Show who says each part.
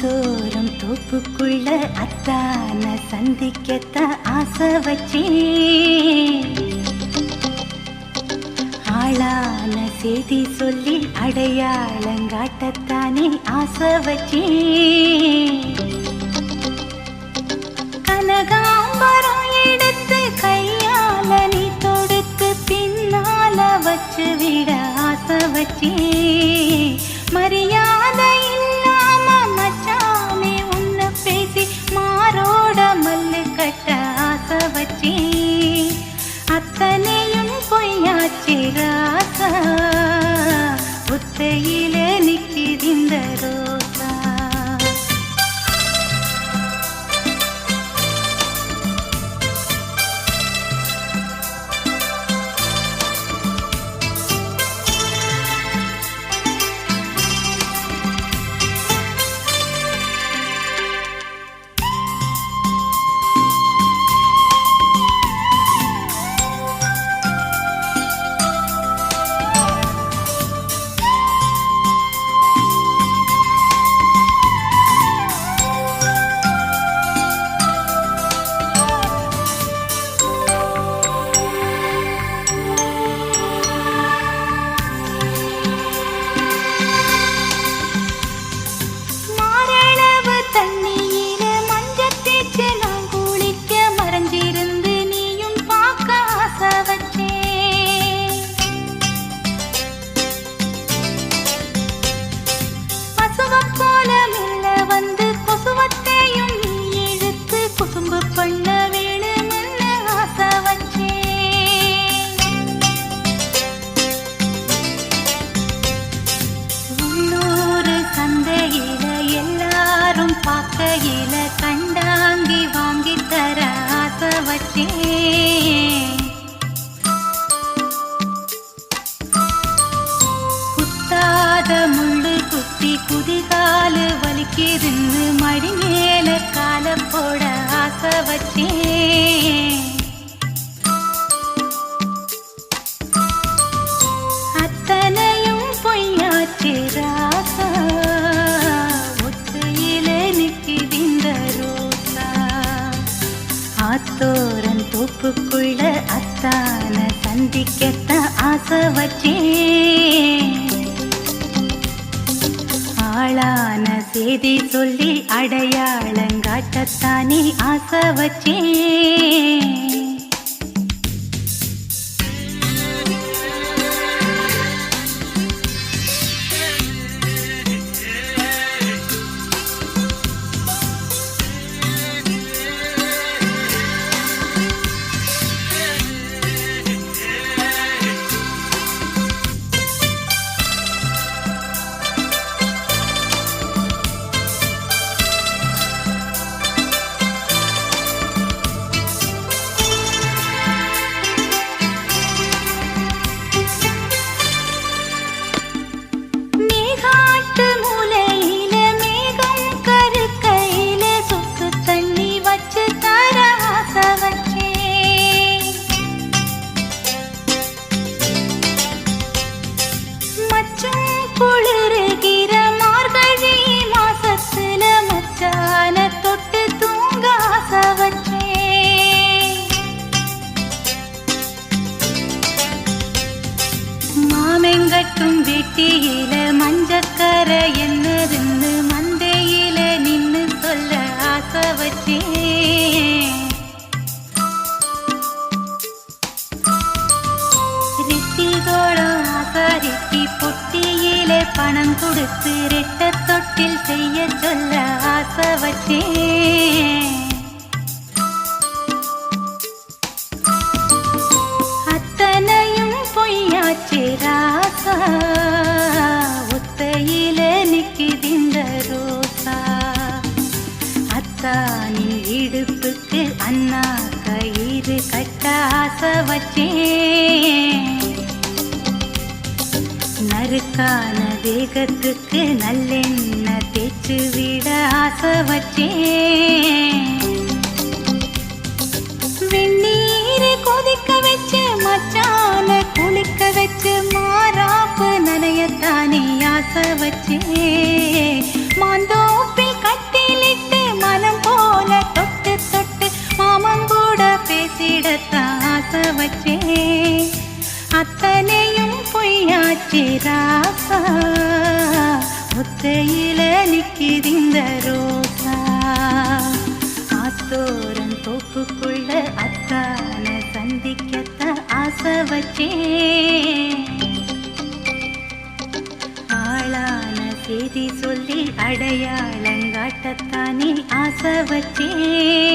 Speaker 1: தோறும் தோப்புக்குள்ள அத்தான சந்திக்கத்தான் ஆசை வச்சேன். ஆளான செய்தி சொல்லி அடையாளங்காட்டத்தானே ஆசை வச்சேன். கனகாம்பரம் எடுத்து கையால நீ தொடுத்து பின்னால வச்சு விட ஆசை வச்சேன். மரியாதை எல்லாரும் பார்க்கையில கண்டாங்கி வாங்கி தர ஆசை வச்சேன் குத்தாத முள்ளு குத்தி குதிகாலு வலிக்கிருந்து மடி மேல கால போட ஆசை வச்சேன் ஆத்தோரன் தோப்புக்குள்ள அத்தான சந்திக்கத்த ஆசை வச்சேன். ஆளான செய்தி சொல்லி அடையாளங்காட்டத்தானே ஆசை வச்சேன். பொட்டியிலே பணம் கொடுத்து ரெட்ட தொட்டில் செய்ய சொல்ல ஆசை வச்சேன். அத்தனையும் பொய்யாச்சு ராசா ஒத்தையில நிக்கிதிந்த ரோசா. அத்தானின் இடுப்புக்கு அண்ணா கயிறு கட்ட ஆசை வச்சேன். அழகான தேகத்துக்கு நல்லெண்ண தேச்சு விட ஆசை வச்சேன். வெந்நீர் கொதிக்க வச்சு மச்சான குளிக்க வச்சு மாறாப்பு நனையத்தானே ஆசை வச்சே மாந்தோப்பில் கட்டிலிட்டு மனம் போல தொட்டு தொட்டு மாமன் கூட ஆசை வச்சே அத்தனை பொய்யாச்சு ராசா முத்தையில நிக்கிதிந்த ரோசா. ஆத்தோரன் தோப்புக்குள்ள அத்தான சந்திக்கத்த ஆசை வச்சேன். ஆளான செய்தி சொல்லி அடையாளங்காட்டத்தானே ஆசை வச்சேன்.